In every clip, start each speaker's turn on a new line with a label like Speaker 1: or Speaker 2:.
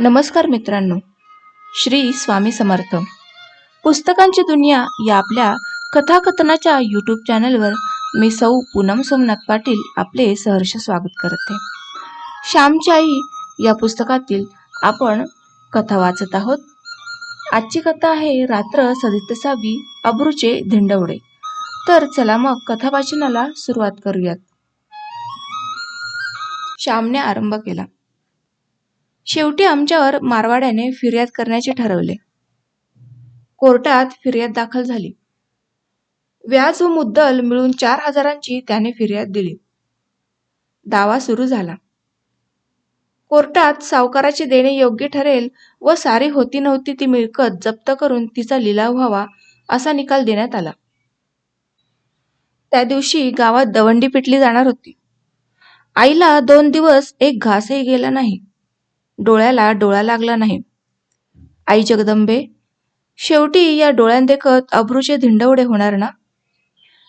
Speaker 1: नमस्कार मित्रांनो. श्री स्वामी समर्थ. पुस्तकांची दुनिया या आपल्या कथाकथनाच्या यूट्यूब चॅनलवर मी सौ पूनम सोमनाथ पाटील आपले सहर्ष स्वागत करते. श्यामची आई या पुस्तकातील आपण कथा वाचत आहोत. आजची कथा आहे रात्र सदितसावी अब्रूचे धिंडवडे. तर चला मग कथा वाचनाला सुरुवात करूयात. श्यामने आरंभ केला. शेवटी आमच्यावर मारवाड्याने फिर्याद करण्याचे ठरवले. कोर्टात फिर्याद दाखल झाली. व्याज व मुद्दल मिळून चार हजारांची त्याने फिर्याद दिली. दावा सुरू झाला. कोर्टात सावकाराचे देणे योग्य ठरेल व सारी होती नव्हती ती मिळकत जप्त करून तिचा लिलाव व्हावा असा निकाल देण्यात आला. त्या दिवशी गावात दवंडी पिटली जाणार होती. आईला दोन दिवस एक घासही गेला नाही. डोळ्याला डोळा लागला नाही. आई जगदंबे शेवटी या डोळ्यांदेखत अब्रूचे धिंडवडे होणार ना?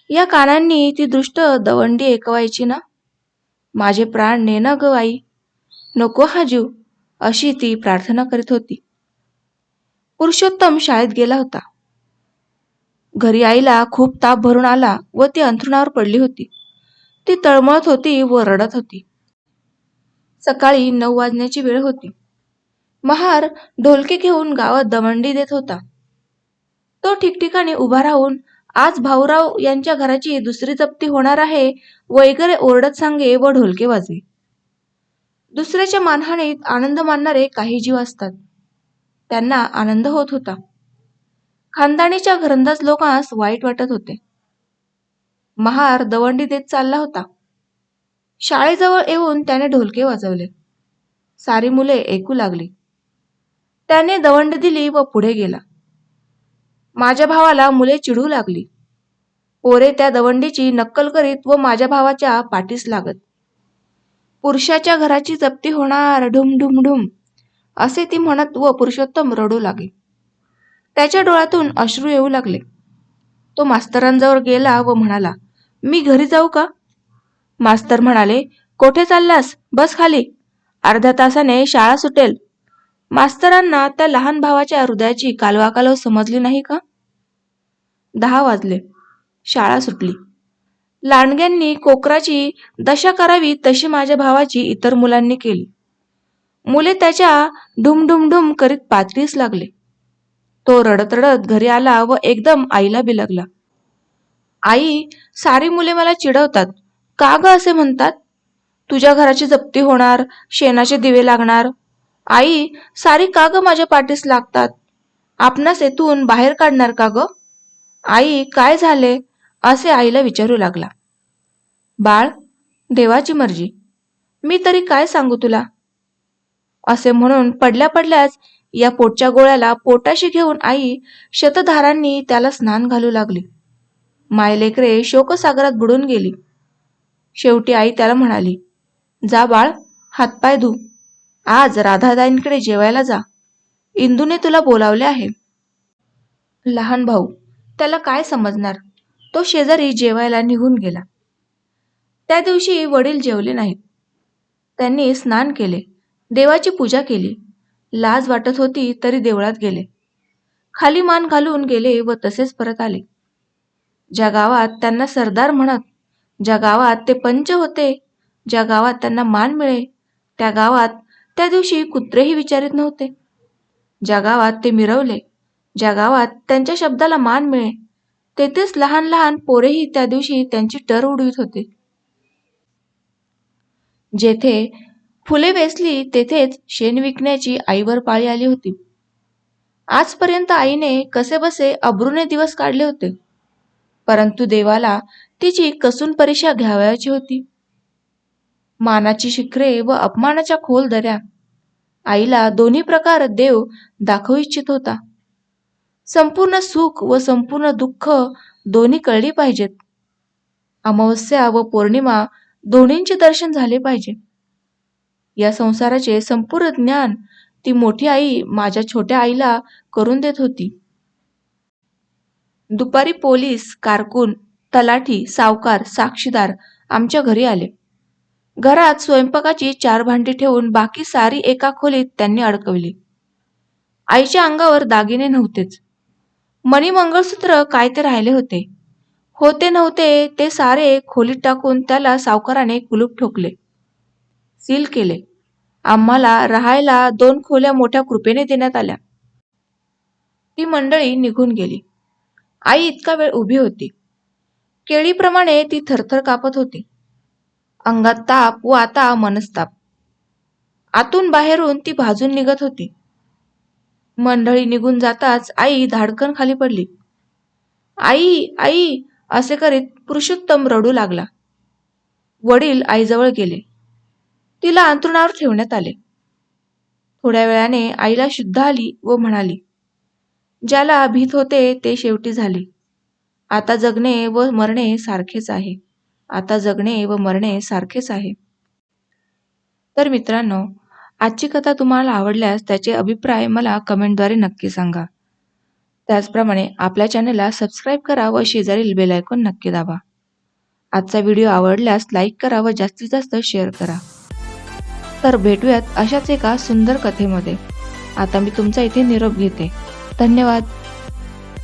Speaker 1: या कानांनी ती दृष्ट दवंडी ऐकवायची ना? माझे प्राण ने ना ग आई? नको हा जीव अशी ती प्रार्थना करीत होती. पुरुषोत्तम शाळेत गेला होता. घरी आईला खूप ताप भरून आला व ती अंथरुणावर पडली होती. ती तळमळत होती व रडत होती. सकाळी नऊ वाजण्याची वेळ होती. महार ढोलके घेऊन गावात दवंडी देत होता. तो ठिकठिकाणी उभा राहून आज भाऊराव यांच्या घराची दुसरी जप्ती होणार आहे वगैरे ओरडत सांगे व ढोलके वाजे दुसऱ्याच्या मानहानीत आनंद मानणारे काही जीव असतात. त्यांना आनंद होत होता. खानदानीच्या घरंदाज लोकांस वाईट वाटत होते. महार दवंडी देत चालला होता. शाळेजवळ येऊन त्याने ढोलके वाजवले. सारी मुले ऐकू लागली. त्याने दवंड दिली व पुढे गेला. माझ्या भावाला मुले चिडू लागली. पोरे त्या दवंडीची नक्कल करीत व माझ्या भावाच्या पाठीस लागत. पुरुषाच्या घराची जप्ती होणार ढुम ढुम ढुम असे ती म्हणत व पुरुषोत्तम रडू लागे त्याच्या डोळ्यातून अश्रू येऊ लागले. तो मास्तरांजवळ गेला व म्हणाला मी घरी जाऊ का? मास्तर म्हणाले कोठे चाललास? बस खाली. अर्ध्या तासाने शाळा सुटेल. मास्तरांना त्या लहान भावाच्या हृदयाची कालवाकालव समजली नाही का? दहा वाजले. शाळा सुटली. लांडग्यांनी कोकराची दशा करावी तशी माझ्या भावाची इतर मुलांनी केली. मुले त्याच्या ढुमढुमढुम करीत पातळीस लागले. तो रडत रडत घरी आला व एकदम आईला बिलगला. आई सारी मुले मला चिडवतात. का ग असे म्हणतात? तुझ्या घराची जप्ती होणार शेणाचे दिवे लागणार. आई सारी का ग माझ्या पाठीस लागतात? आपणास येथून बाहेर काढणार का ग? आई काय झाले? असे आईला विचारू लागला. बाळ देवाची मर्जी. मी तरी काय सांगू तुला? असे म्हणून पडल्या पडल्याच या पोटच्या गोळ्याला पोटाशी घेऊन आई शतधारांनी त्याला स्नान घालू लागली. मायलेकरे शोकसागरात बुडून गेली. शेवटी आई त्याला म्हणाली जा बाळ हातपाय धू. आज राधादाईंकडे जेवायला जा. इंदूने तुला बोलावले आहे. लहान भाऊ त्याला काय समजणार? तो शेजारी जेवायला निघून गेला. त्या दिवशी वडील जेवले नाहीत. त्यांनी स्नान केले देवाची पूजा केली. लाज वाटत होती तरी देवळात गेले. खाली मान घालून गेले व तसेच परत आले. ज्या गावात त्यांना सरदार म्हणत ज्या गावात ते पंच होते ज्या गावात त्यांना मान मिळे त्या गावात त्या दिवशी कुत्रेही विचारित नव्हते. ज्या गावात ते मिरवले ज्या गावात त्यांच्या शब्दाला मान मिळे तेथेच लहान लहान पोरेही त्या दिवशी त्यांची टर उडवीत होते. जेथे फुले वेचली तेथेच शेण विकण्याची आईवर पाळी आली होती. आजपर्यंत आईने कसेबसे अब्रूने दिवस काढले होते. परंतु देवाला तिची कसून परीक्षा घ्यावयाची होती. मानाची शिखरे व अपमानाच्या खोल दऱ्या आईला दोन्ही प्रकार देव दाखवू इच्छित होता. संपूर्ण सुख व संपूर्ण दुःख दोन्ही कळली पाहिजेत. अमावस्या व पौर्णिमा दोन्हींचे दर्शन झाले पाहिजे. या संसाराचे संपूर्ण ज्ञान ती मोठी आई माझ्या छोट्या आईला करून देत होती. दुपारी पोलीस कारकून तलाठी सावकार साक्षीदार आमच्या घरी आले. घरात स्वयंपाकाची चार भांडी ठेवून बाकी सारी एका खोलीत त्यांनी अडकवली. आईच्या अंगावर दागिने नव्हतेच. मणी मंगळसूत्र काय ते राहिले होते? होते नव्हते ते सारे खोलीत टाकून त्याला सावकाराने कुलूप ठोकले. सील केले. आम्हाला राहायला दोन खोल्या मोठ्या कृपेने देण्यात आल्या. ती मंडळी निघून गेली. आई इतका वेळ उभी होती. केळीप्रमाणे ती थरथर कापत होती. अंगात ताप व आता मनस्ताप. आतून बाहेरून ती भाजून निघत होती. मंडळी निघून जाताच आई धाडकन खाली पडली. आई आई असे करीत पुरुषोत्तम रडू लागला. वडील आईजवळ गेले. तिला अंथरुणावर ठेवण्यात आले. थोड्या वेळाने आईला शुद्ध आली व म्हणाली ज्याला भीत होते ते शेवटी झाले. आता जगणे व मरणे सारखेच आहे. आता जगणे व मरणे सारखेच आहे. तर मित्रांनो आजची कथा तुम्हाला आवडल्यास त्याचे अभिप्राय मला कमेंटद्वारे नक्की सांगा. त्याचप्रमाणे आपल्या चॅनलला सबस्क्राईब करा व शेजारील बेलायकॉन नक्की दाबा. आजचा व्हिडिओ आवडल्यास लाईक करा व जास्तीत जास्त शेअर करा. तर भेटूयात अशाच एका सुंदर कथेमध्ये. आता मी तुमचा इथे निरोप घेते. धन्यवाद.